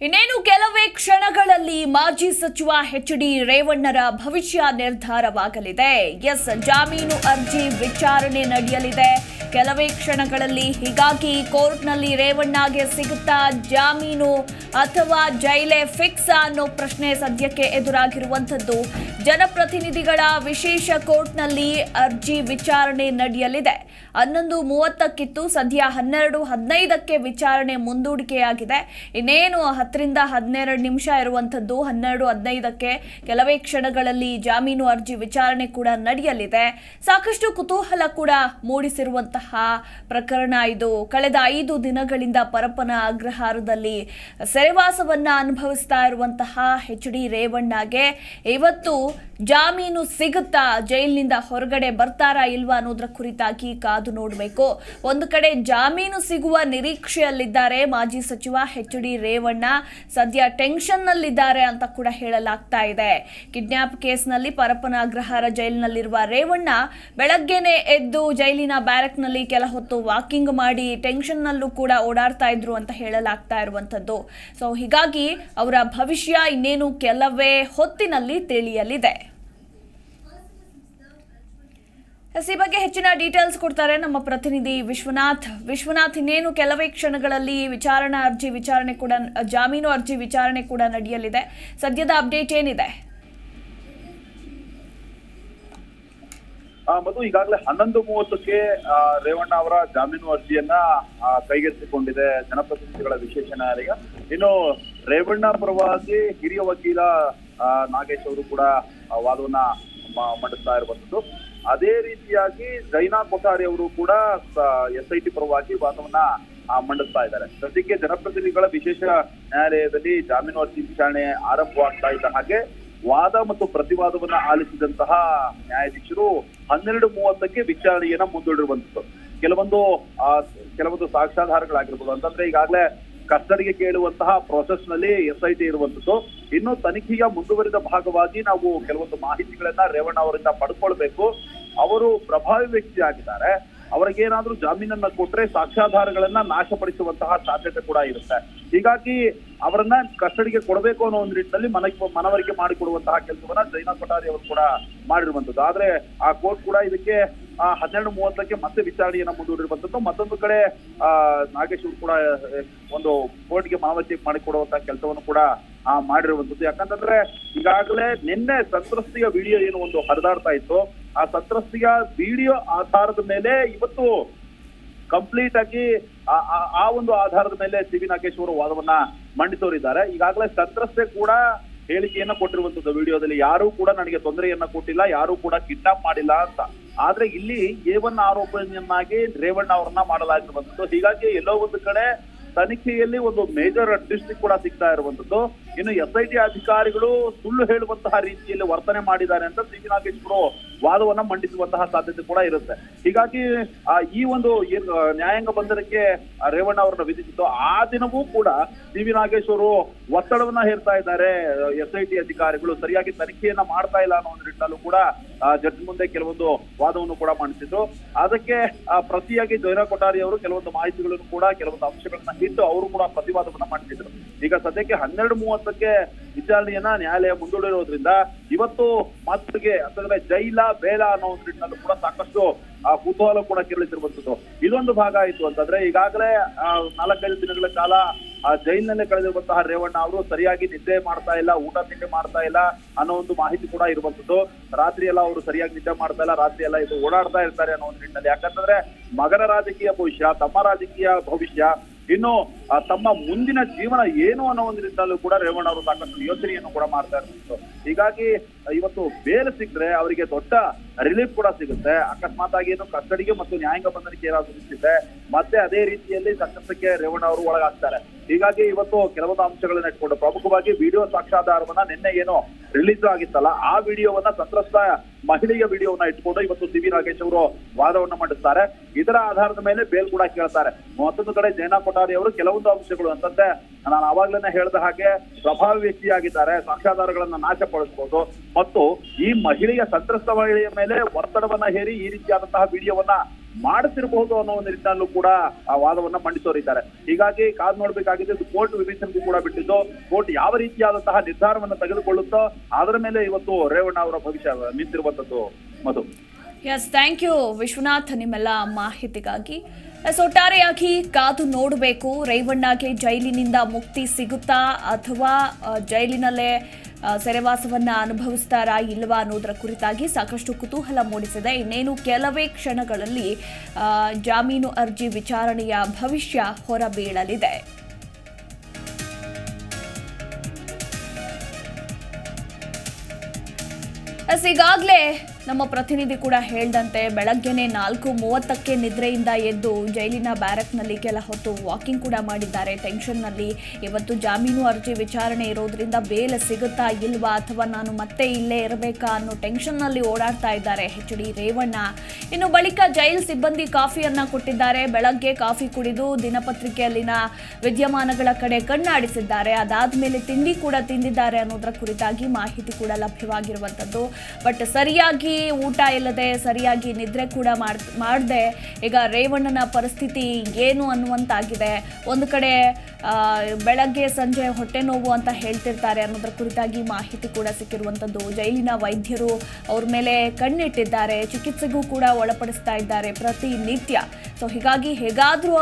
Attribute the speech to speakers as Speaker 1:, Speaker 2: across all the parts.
Speaker 1: ಇನ್ನೇನು ಕೆಲವೇ ಕ್ಷಣಗಳಲ್ಲಿ ಮಾಜಿ ಸಚಿವ ಎಚ್ ಡಿ ರೇವಣ್ಣರ ಭವಿಷ್ಯ ನಿರ್ಧಾರವಾಗಲಿದೆ. ಎಸ್, ಜಾಮೀನು ಅರ್ಜಿ ವಿಚಾರಣೆ ನಡೆಯಲಿದೆ. ಕೆಲವೇ ಕ್ಷಣಗಳಲ್ಲಿ ಹೀಗಾಗಿ ಕೋರ್ಟ್ನಲ್ಲಿ ರೇವಣ್ಣಗೆ ಸಿಗುತ್ತಾ ಜಾಮೀನು ಅಥವಾ ಜೈಲೆ ಫಿಕ್ಸ್ ಅನ್ನೋ ಪ್ರಶ್ನೆ ಸದ್ಯಕ್ಕೆ ಎದುರಾಗಿರುವಂಥದ್ದು. ಜನಪ್ರತಿನಿಧಿಗಳ ವಿಶೇಷ ಕೋರ್ಟ್ನಲ್ಲಿ ಅರ್ಜಿ ವಿಚಾರಣೆ ನಡೆಯಲಿದೆ. ಹನ್ನೊಂದು ಮೂವತ್ತಕ್ಕಿತ್ತು, ಸದ್ಯ ಹನ್ನೆರಡು ಹದಿನೈದಕ್ಕೆ ವಿಚಾರಣೆ ಮುಂದೂಡಿಕೆಯಾಗಿದೆ. ಇನ್ನೇನು ಹತ್ತರಿಂದ ಹದಿನೆರಡು ನಿಮಿಷ ಇರುವಂಥದ್ದು, ಹನ್ನೆರಡು ಹದಿನೈದಕ್ಕೆ ಕೆಲವೇ ಕ್ಷಣಗಳಲ್ಲಿ ಜಾಮೀನು ಅರ್ಜಿ ವಿಚಾರಣೆ ಕೂಡ ನಡೆಯಲಿದೆ. ಸಾಕಷ್ಟು ಕುತೂಹಲ ಕೂಡ ಮೂಡಿಸಿರುವಂತಹ ಪ್ರಕರಣ ಇದು. ಕಳೆದ ಐದು ದಿನಗಳಿಂದ ಪರಪ್ಪನ ಅಗ್ರಹಾರದಲ್ಲಿ ಸೆರೆವಾಸವನ್ನ ಅನುಭವಿಸ್ತಾ ಇರುವಂತಹ ಎಚ್ ಡಿ ರೇವಣ್ಣಗೆ ಇವತ್ತು ಜಾಮೀನು ಸಿಗುತ್ತಾ? ಜೈಲಿನಿಂದ ಹೊರಗಡೆ ಬರ್ತಾರಾ ಇಲ್ವಾ ಅನ್ನೋದ್ರ ಕುರಿತಾಗಿ ಕಾದು ನೋಡಬೇಕು. ಒಂದು ಕಡೆ ಜಾಮೀನು ಸಿಗುವ ನಿರೀಕ್ಷೆಯಲ್ಲಿದ್ದಾರೆ ಮಾಜಿ ಸಚಿವ ಎಚ್ ಡಿ ರೇವಣ್ಣ. ಸದ್ಯ ಟೆನ್ಷನ್ನಲ್ಲಿದ್ದಾರೆ ಅಂತ ಕೂಡ ಹೇಳಲಾಗ್ತಾ ಇದೆ. ಕಿಡ್ನಾಪ್ ಕೇಸ್ನಲ್ಲಿ ಪರಪ್ಪನ ಅಗ್ರಹಾರ ಜೈಲಿನಲ್ಲಿರುವ ರೇವಣ್ಣ ಬೆಳಗ್ಗೆನೆ ಎದ್ದು ಜೈಲಿನ ಬ್ಯಾರಕ್ನಲ್ಲಿ ಕೆಲ ಹೊತ್ತು ವಾಕಿಂಗ್ ಮಾಡಿ ಟೆನ್ಷನ್ನಲ್ಲೂ ಕೂಡ ಓಡಾಡ್ತಾ ಇದ್ರು ಅಂತ ಹೇಳಲಾಗ್ತಾ ಇರುವಂಥದ್ದು. ಸೊ ಹೀಗಾಗಿ ಅವರ ಭವಿಷ್ಯ ಇನ್ನೇನು ಕೆಲವೇ ಹೊತ್ತಿನಲ್ಲಿ ತಿಳಿಯಲಿದೆ. ಎಸ್, ಈ ಬಗ್ಗೆ ಹೆಚ್ಚಿನ ಡೀಟೇಲ್ಸ್ ಕೊಡ್ತಾರೆ ನಮ್ಮ ಪ್ರತಿನಿಧಿ ವಿಶ್ವನಾಥ್. ವಿಶ್ವನಾಥ್ ಇನ್ನೇನು ಕೆಲವೇ ಕ್ಷಣಗಳಲ್ಲಿ ವಿಚಾರಣಾ ಅರ್ಜಿ ವಿಚಾರಣೆ ಕೂಡ ಜಾಮೀನು ಅರ್ಜಿ ವಿಚಾರಣೆ ಕೂಡ ನಡೆಯಲಿದೆ. ಸದ್ಯದ ಅಪ್ಡೇಟ್ ಏನಿದೆ?
Speaker 2: ಮಧು ಈಗಾಗಲೇ ಹನ್ನೊಂದು ಮೂವತ್ತಕ್ಕೆ ರೇವಣ್ಣ ಅವರ ಜಾಮೀನು ಅರ್ಜಿಯನ್ನ ಕೈಗೆತ್ತಿಕೊಂಡಿದೆ ಜನಪ್ರತಿನಿಧಿಗಳ ವಿಶೇಷ ನ್ಯಾಯಾಲಯ. ಇನ್ನು ರೇವಣ್ಣ ಪರವಾಗಿ ಹಿರಿಯ ವಕೀಲ ನಾಗೇಶ್ ಅವರು ಕೂಡ ವಾದವನ್ನ ಮಂಡಿಸ್ತಾ ಇರುವಂತದ್ದು. ಅದೇ ರೀತಿಯಾಗಿ ಜೈನಾ ಕೊಠಾರಿ ಅವರು ಕೂಡ ಎಸ್ ಐ ಟಿ ಪರವಾಗಿ ವಾದವನ್ನ ಮಂಡಿಸ್ತಾ ಇದ್ದಾರೆ. ಸದ್ಯಕ್ಕೆ ಜನಪ್ರತಿನಿಧಿಗಳ ವಿಶೇಷ ನ್ಯಾಯಾಲಯದಲ್ಲಿ ಜಾಮೀನು ಅರ್ಜಿ ವಿಚಾರಣೆ ಆರಂಭವಾಗ್ತಾ ಇದ್ದ ಹಾಗೆ ವಾದ ಮತ್ತು ಪ್ರತಿವಾದವನ್ನ ಆಲಿಸಿದಂತಹ ನ್ಯಾಯಾಧೀಶರು ಹನ್ನೆರಡು ಮೂವತ್ತಕ್ಕೆ ವಿಚಾರಣೆಯನ್ನ ಮುಂದೂಡಿರುವಂತದ್ದು. ಕೆಲವೊಂದು ಕೆಲವೊಂದು ಸಾಕ್ಷ್ಯಾಧಾರಗಳಾಗಿರ್ಬೋದು. ಅಂತಂದ್ರೆ ಈಗಾಗಲೇ ಕಸ್ಟಡಿಗೆ ಕೇಳುವಂತಹ ಪ್ರೊಸೆಸ್ನಲ್ಲಿ ಎಸ್ ಐ ಟಿ ಇರುವಂತದ್ದು. ಇನ್ನು ತನಿಖೆಯ ಮುಂದುವರಿದ ಭಾಗವಾಗಿ ನಾವು ಕೆಲವೊಂದು ಮಾಹಿತಿಗಳನ್ನ ರೇವಣ್ಣ ಅವರಿಂದ ಪಡ್ಕೊಳ್ಬೇಕು. ಅವರು ಪ್ರಭಾವಿ ವ್ಯಕ್ತಿ ಆಗಿದ್ದಾರೆ ಅವರಿಗೇನಾದ್ರೂ ಜಾಮೀನನ್ನ ಕೊಟ್ರೆ ಸಾಕ್ಷ್ಯಾಧಾರಗಳನ್ನ ನಾಶಪಡಿಸುವಂತಹ ಸಾಧ್ಯತೆ ಕೂಡ ಇರುತ್ತೆ. ಹೀಗಾಗಿ ಅವರನ್ನ ಕಸ್ಟಡಿಗೆ ಕೊಡಬೇಕು ಅನ್ನೋ ಒಂದು ನಿಟ್ಟಿನಲ್ಲಿ ಮನ ಮನವರಿಕೆ ಮಾಡಿಕೊಡುವಂತಹ ಕೆಲಸವನ್ನ ಜೈನಾ ಕೊಠಾರಿ ಅವರು ಕೂಡ ಮಾಡಿರುವಂತದ್ದು ಆದ್ರೆ ಆ ಕೋರ್ಟ್ ಕೂಡ ಇದಕ್ಕೆ ಹನ್ನೆರಡು ಮೂವತ್ತಕ್ಕೆ ಮತ್ತೆ ವಿಚಾರಣೆಯನ್ನ ಮುಂದೂಡಿರುವಂತದ್ದು ಮತ್ತೊಂದು ಕಡೆ ಆ ನಾಗೇಶ್ ಕೂಡ ಒಂದು ಕೋರ್ಟ್ಗೆ ಮನವರಿಕೆ ಮಾಡಿಕೊಡುವಂತಹ ಕೆಲಸವನ್ನು ಕೂಡ ಆ, ಮಾಡಿರುವಂತದ್ದು ಯಾಕಂತಂದ್ರೆ ಈಗಾಗಲೇ ನಿನ್ನೆ ಸಂತ್ರಸ್ತಿಯ ವಿಡಿಯೋ ಏನು ಒಂದು ಹರಿದಾಡ್ತಾ ಇತ್ತು. ಆ ಸಂತ್ರಸ್ತಿಯ ವಿಡಿಯೋ ಆಧಾರದ ಮೇಲೆ ಇವತ್ತು ಕಂಪ್ಲೀಟ್ ಆಗಿ ಆ- ಒಂದು ಆಧಾರದ ಮೇಲೆ ಸಿ ವಿ ನಾಗೇಶ್ ಅವರು ವಾದವನ್ನ ಮಂಡಿಸೋರಿದ್ದಾರೆ. ಈಗಾಗಲೇ ಸಂತ್ರಸ್ತೆ ಕೂಡ ಹೇಳಿಕೆಯನ್ನ ಕೊಟ್ಟಿರುವಂತದ್ದು ವಿಡಿಯೋದಲ್ಲಿ. ಯಾರೂ ಕೂಡ ನನಗೆ ತೊಂದರೆಯನ್ನ ಕೊಟ್ಟಿಲ್ಲ, ಯಾರೂ ಕೂಡ ಕಿಡ್ನಾಪ್ ಮಾಡಿಲ್ಲ ಅಂತ. ಆದ್ರೆ ಇಲ್ಲಿ ಏವನ್ನ ಆರೋಪವನ್ನಾಗಿ ರೇವಣ್ಣ ಅವರನ್ನ ಮಾಡಲಾಗಿರುವಂತದ್ದು. ಹೀಗಾಗಿ ಎಲ್ಲೋ ಒಂದು ಕಡೆ ತನಿಖೆಯಲ್ಲಿ ಒಂದು ಮೇಜರ್ ಟ್ವಿಸ್ಟ್ ಕೂಡ ಸಿಗ್ತಾ ಇರುವಂತದ್ದು. ಇನ್ನು ಎಸ್ ಐ ಟಿ ಅಧಿಕಾರಿಗಳು ಸುಳ್ಳು ಹೇಳುವಂತಹ ರೀತಿಯಲ್ಲಿ ವರ್ತನೆ ಮಾಡಿದ್ದಾರೆ ಅಂತ ಸಿ ವಿ ನಾಗೇಶ್ವರು ವಾದವನ್ನ ಮಂಡಿಸುವಂತಹ ಸಾಧ್ಯತೆ ಕೂಡ ಇರುತ್ತೆ. ಹೀಗಾಗಿ ಈ ಒಂದು ನ್ಯಾಯಾಂಗ ಬಂಧನಕ್ಕೆ ರೇವಣ್ಣ ಅವರನ್ನ ವಿಧಿಸಿತ್ತು. ಆ ದಿನವೂ ಕೂಡ ಸಿ ವಿ ನಾಗೇಶ್ ಅವರು ಒತ್ತಡವನ್ನ ಹೇರ್ತಾ ಇದ್ದಾರೆ. ಎಸ್ ಐ ಟಿ ಅಧಿಕಾರಿಗಳು ಸರಿಯಾಗಿ ತನಿಖೆಯನ್ನ ಮಾಡ್ತಾ ಇಲ್ಲ ಅನ್ನೋ ಒಂದು ಕೂಡ ಜಡ್ಜ್ ಮುಂದೆ ಕೆಲವೊಂದು ವಾದವನ್ನು ಕೂಡ ಮಂಡಿಸಿದ್ರು. ಅದಕ್ಕೆ ಪ್ರತಿಯಾಗಿ ಜೈರಾ ಕೊಠಾರಿ ಅವರು ಕೆಲವೊಂದು ಮಾಹಿತಿಗಳನ್ನು ಕೂಡ, ಕೆಲವೊಂದು ಅಂಶಗಳನ್ನ ಇಟ್ಟು ಅವರು ಕೂಡ ಪ್ರತಿವಾದವನ್ನ ಮಂಡಿಸಿದ್ರು. ಈಗ ಸದ್ಯಕ್ಕೆ ಹನ್ನೆರಡು ಮೂವತ್ತಕ್ಕೆ ವಿಚಾರಣೆಯನ್ನ ನ್ಯಾಯಾಲಯ ಮುಂದೂಡಿರೋದ್ರಿಂದ ಇವತ್ತು ಮಾತುಗೆ ಅಂತಂದ್ರೆ ಜೈಲ ಬೇಲ ಅನ್ನೋ ಒಂದು ನಿಟ್ಟಿನಲ್ಲೂ ಕೂಡ ಸಾಕಷ್ಟು ಆ, ಕುತೂಹಲ ಕೂಡ ಕೇಳಿಸಿರುವಂತದ್ದು ಇದೊಂದು ಭಾಗ ಆಯ್ತು ಅಂತಂದ್ರೆ ಈಗಾಗಲೇ ನಾಲ್ಕೈದು ದಿನಗಳ ಕಾಲ ಆ ಜೈಲಿನಲ್ಲೇ ಕಳೆದಿರುವಂತಹ ರೇವಣ್ಣ ಅವರು ಸರಿಯಾಗಿ ನಿದ್ದೆ ಮಾಡ್ತಾ ಇಲ್ಲ ಊಟ ತಿಂಡಿ ಮಾಡ್ತಾ ಇಲ್ಲ ಅನ್ನೋ ಒಂದು ಮಾಹಿತಿ ಕೂಡ ಇರುವಂತದ್ದು ರಾತ್ರಿ ಎಲ್ಲ ಅವರು ಸರಿಯಾಗಿ ನಿದ್ದೆ ಮಾಡ್ತಾ ಇಲ್ಲ ರಾತ್ರಿ ಎಲ್ಲ ಇದು ಓಡಾಡ್ತಾ ಇರ್ತಾರೆ ಅನ್ನೋ ಒಂದು ನಿಟ್ಟಿನಲ್ಲಿ. ಯಾಕಂತಂದ್ರೆ ಮಗನ ರಾಜಕೀಯ ಭವಿಷ್ಯ ತಮ್ಮ ರಾಜಕೀಯ ಭವಿಷ್ಯ ಇನ್ನು ತಮ್ಮ ಮುಂದಿನ ಜೀವನ ಏನು ಅನ್ನೋ ಒಂದು ನಿಟ್ಟಿನಲ್ಲೂ ಕೂಡ ರೇವಣ್ಣ ಅವರು ಸಾಕಷ್ಟು ಯೋಚನೆಯನ್ನು ಕೂಡ ಮಾಡ್ತಾ ಇರ್ತಿತ್ತು ಹೀಗಾಗಿ ಇವತ್ತು ಬೇಲ್ ಸಿಕ್ಕರೆ ಅವರಿಗೆ ದೊಡ್ಡ ರಿಲೀಫ್ ಕೂಡ ಸಿಗುತ್ತೆ. ಅಕಸ್ಮಾತ್ ಆಗಿ ಏನು ಕಸ್ಟಡಿಗೆ ಮತ್ತು ನ್ಯಾಯಾಂಗ ಬಂಧನಕ್ಕೆ ಏನಾದ್ರು ಸಿಕ್ಕಿದ್ರೆ ಮತ್ತೆ ಅದೇ ರೀತಿಯಲ್ಲಿ ಸಂಕಷ್ಟಕ್ಕೆ ರೇವಣ್ಣ ಅವರು ಒಳಗಾಗ್ತಾರೆ. ಹೀಗಾಗಿ ಇವತ್ತು ಕೆಲವೊಂದು ಅಂಶಗಳನ್ನ ಇಟ್ಕೊಂಡು ಪ್ರಮುಖವಾಗಿ ವಿಡಿಯೋ ಸಾಕ್ಷ್ಯಾಧಾರವನ್ನ ನಿನ್ನೆ ಏನು ರಿಲೀಸ್ ಆಗಿತ್ತಲ್ಲ, ಆ ವಿಡಿಯೋವನ್ನ ಸಂತ್ರಸ್ತ ಮಹಿಳೆಯ ವಿಡಿಯೋವನ್ನ ಇಟ್ಕೊಂಡು ಇವತ್ತು ಸಿ ವಿ ನಾಗೇಶ್ ಅವರು ವಾದವನ್ನ ಮಂಡಿಸ್ತಾರೆ. ಇದರ ಆಧಾರದ ಮೇಲೆ ಬೇಲ್ ಕೂಡ ಕೇಳ್ತಾರೆ. ಮತ್ತೊಂದು ಕಡೆ ಜೈನಾ ಕೊಠಾರಿ ಅವರು ಕೆಲವೊಂದು ಅಂಶಗಳು ಅಂತಂದ್ರೆ ನಾನು ಆವಾಗ್ಲೇನೆ ಹೇಳಿದ ಹಾಗೆ ಪ್ರಭಾವಿ ವ್ಯಕ್ತಿಯಾಗಿದ್ದಾರೆ ಸಾಕ್ಷ್ಯಾಧಾರಗಳನ್ನ ನಾಶಪಡಿಸಬಹುದು ಮತ್ತು ಈ ಮಹಿಳೆಯ ಸಂತ್ರಸ್ತ ಮಹಿಳೆಯ ಮೇಲೆ ಒತ್ತಡವನ್ನ ಹೇರಿ ಈ ರೀತಿಯಾದಂತಹ ವಿಡಿಯೋವನ್ನ ಮಾಡಿಸಿರಬಹುದು ಅನ್ನೋ ಒಂದು ನಿಟ್ಟಿನಲ್ಲೂ ಕೂಡ ಆ ವಾದವನ್ನ ಮಂಡಿಸೋರಿದ್ದಾರೆ. ಹೀಗಾಗಿ ಕಾದ್ ನೋಡ್ಬೇಕಾಗಿದೆ ಕೋರ್ಟ್ ವಿವೇಚನೆಗೂ ಕೂಡ ಬಿಟ್ಟಿದ್ದು. ಕೋರ್ಟ್ ಯಾವ ರೀತಿಯಾದಂತಹ ನಿರ್ಧಾರವನ್ನ ತೆಗೆದುಕೊಳ್ಳುತ್ತೋ, ಅದರ ಮೇಲೆ ಇವತ್ತು ರೇವಣ್ಣ ಅವರ ಭವಿಷ್ಯ ನಿಂತಿರುವಂತದ್ದು Madhu.
Speaker 1: Yes thank you Vishwanath, ನಿಮ್ಮೆಲ್ಲ ಮಾಹಿತಿಗಾಗಿ. ಎಸ್ ಒಟ್ಟಾರೆಯಾಗಿ ಕಾದು ನೋಡಬೇಕು. ರೇವಣ್ಣಗೆ ಜೈಲಿನಿಂದ ಮುಕ್ತಿ ಸಿಗುತ್ತಾ ಅಥವಾ ಜೈಲಿನಲ್ಲೇ ಸೆರೆವಾಸವನ್ನು ಅನುಭವಿಸ್ತಾರಾ ಇಲ್ವಾ ಅನ್ನೋದರ ಕುರಿತಾಗಿ ಸಾಕಷ್ಟು ಕುತೂಹಲ ಮೂಡಿಸಿದೆ. ಇನ್ನೇನು ಕೆಲವೇ ಕ್ಷಣಗಳಲ್ಲಿ ಜಾಮೀನು ಅರ್ಜಿ ವಿಚಾರಣೆಯ ಭವಿಷ್ಯ ಹೊರಬೀಳಲಿದೆ. ಈಗಾಗಲೇ ನಮ್ಮ ಪ್ರತಿನಿಧಿ ಕೂಡ ಹೇಳ್ದಂತೆ ಬೆಳಗ್ಗೆನೆ ನಾಲ್ಕು ಮೂವತ್ತಕ್ಕೆ ನಿದ್ರೆಯಿಂದ ಎದ್ದು ಜೈಲಿನ ಬ್ಯಾರಕ್ನಲ್ಲಿ ಕೆಲ ಹೊತ್ತು ವಾಕಿಂಗ್ ಕೂಡ ಮಾಡಿದ್ದಾರೆ. ಟೆನ್ಷನ್ನಲ್ಲಿ ಇವತ್ತು ಜಾಮೀನು ಅರ್ಜಿ ವಿಚಾರಣೆ ಇರೋದ್ರಿಂದ ಬೇಲ್ ಸಿಗುತ್ತಾ ಇಲ್ವಾ ಅಥವಾ ನಾನು ಮತ್ತೆ ಇಲ್ಲೇ ಇರಬೇಕಾ ಅನ್ನೋ ಟೆನ್ಷನ್ನಲ್ಲಿ ಓಡಾಡ್ತಾ ಇದ್ದಾರೆ ಎಚ್ ಡಿ ರೇವಣ್ಣ. ಇನ್ನು ಬಳಿಕ ಜೈಲ್ ಸಿಬ್ಬಂದಿ ಕಾಫಿಯನ್ನು ಕೊಟ್ಟಿದ್ದಾರೆ. ಬೆಳಗ್ಗೆ ಕಾಫಿ ಕುಡಿದು ದಿನಪತ್ರಿಕೆಯಲ್ಲಿನ ವಿದ್ಯಮಾನಗಳ ಕಡೆ ಕಣ್ಣಾಡಿಸಿದ್ದಾರೆ. ಅದಾದ್ಮೇಲೆ ತಿಂಡಿ ಕೂಡ ತಿಂದಿದ್ದಾರೆ ಅನ್ನೋದರ ಕುರಿತಾಗಿ ಮಾಹಿತಿ ಕೂಡ ಲಭ್ಯವಾಗಿರುವಂಥದ್ದು. ಬಟ್ ಸರಿಯಾಗಿ ಊಟ ಇಲ್ಲದೆ ಸರಿಯಾಗಿ ನಿದ್ರೆ ಕೂಡ ಮಾಡ್, ಮಾಡದೆ, ಈಗ ರೇವಣ್ಣನ ಪರಿಸ್ಥಿತಿ ಏನು ಅನ್ನುವಂತಾಗಿದೆ. ಒಂದು ಕಡೆ ಬೆಳಗ್ಗೆ ಸಂಜೆ ಹೊಟ್ಟೆ ನೋವು ಅಂತ ಹೇಳ್ತಿರ್ತಾರೆ ಅನ್ನೋದ್ರ ಕುರಿತಾಗಿ ಮಾಹಿತಿ ಕೂಡ ಸಿಕ್ಕಿರುವಂಥದ್ದು ಜೈಲಿನ ವೈದ್ಯರು ಅವ್ರ ಮೇಲೆ ಕಣ್ಣಿಟ್ಟಿದ್ದಾರೆ. ಚಿಕಿತ್ಸೆಗೂ ಕೂಡ ಒಳಪಡಿಸ್ತಾ ಇದ್ದಾರೆ ಪ್ರತಿನಿತ್ಯ. ಸೊ ಹೀಗಾಗಿ ಹೇಗಾದರೂ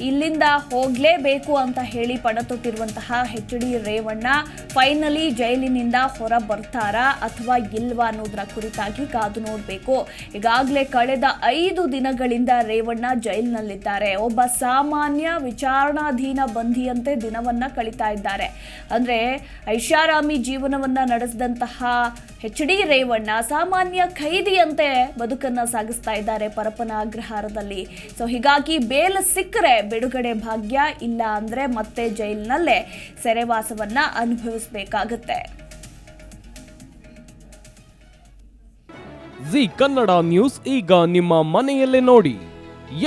Speaker 1: ಇಲ್ಲಿಂದ ಹೋಗಲೇಬೇಕು ಅಂತ ಹೇಳಿ ಪಣ ತೊಟ್ಟಿರುವಂತಹ ಎಚ್ ಡಿ ರೇವಣ್ಣ ಫೈನಲಿ ಜೈಲಿನಿಂದ ಹೊರ ಬರ್ತಾರಾ ಅಥವಾ ಇಲ್ವಾ ಅನ್ನೋದರ ಕುರಿತಾಗಿ ಕಾದು ನೋಡಬೇಕು. ಈಗಾಗಲೇ ಕಳೆದ ಐದು ದಿನಗಳಿಂದ ರೇವಣ್ಣ ಜೈಲಿನಲ್ಲಿದ್ದಾರೆ. ಒಬ್ಬ ಸಾಮಾನ್ಯ ವಿಚಾರಣಾಧೀನ ಬಂಧಿಯಂತೆ ದಿನವನ್ನ ಕಳೀತಾ ಇದ್ದಾರೆ. ಅಂದ್ರೆ ಐಷಾರಾಮಿ ಜೀವನವನ್ನ ನಡೆಸಿದಂತಹ ಎಚ್ ಡಿ ರೇವಣ್ಣ ಸಾಮಾನ್ಯ ಖೈದಿಯಂತೆ ಬದುಕನ್ನ ಸಾಗಿಸ್ತಾ ಇದ್ದಾರೆ ಪರಪನ ಅಗ್ರಹಾರದಲ್ಲಿ. ಸೊ ಹೀಗಾಗಿ ಬೇಲ್ ಸಿಕ್ಕರೆ ಬಿಡುಗಡೆ ಭಾಗ್ಯ ಇಲ್ಲ ಅಂದ್ರೆ ಮತ್ತೆ ಜೈಲಿನಲ್ಲೇ ಸೆರೆವಾಸವನ್ನ ಅನುಭವಿಸಬೇಕಾಗುತ್ತೆ.
Speaker 3: ಜಿ ಕನ್ನಡ ನ್ಯೂಸ್ ಈಗ ನಿಮ್ಮ ಮನೆಯಲ್ಲೇ ನೋಡಿ.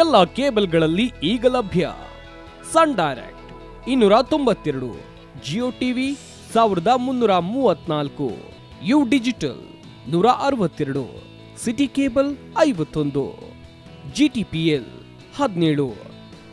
Speaker 3: ಎಲ್ಲ ಕೇಬಲ್ಗಳಲ್ಲಿ ಈಗ ಲಭ್ಯ. ಸನ್ ಡೈರೆಕ್ಟ್ ಇನ್ನೂರ ತೊಂಬತ್ತೆರಡು, ಜಿಯೋ ಟಿವಿ ಸಾವಿರದ ಮುನ್ನೂರ ಮೂವತ್ನಾಲ್ಕು, ಯು ಡಿಜಿಟಲ್ ನೂರ ಅರವತ್ತೆರಡು, ಸಿಟಿ ಕೇಬಲ್ ಐವತ್ತೊಂದು, ಜಿ ಟಿ ಪಿ ಎಲ್ ಹದಿನೇಳು.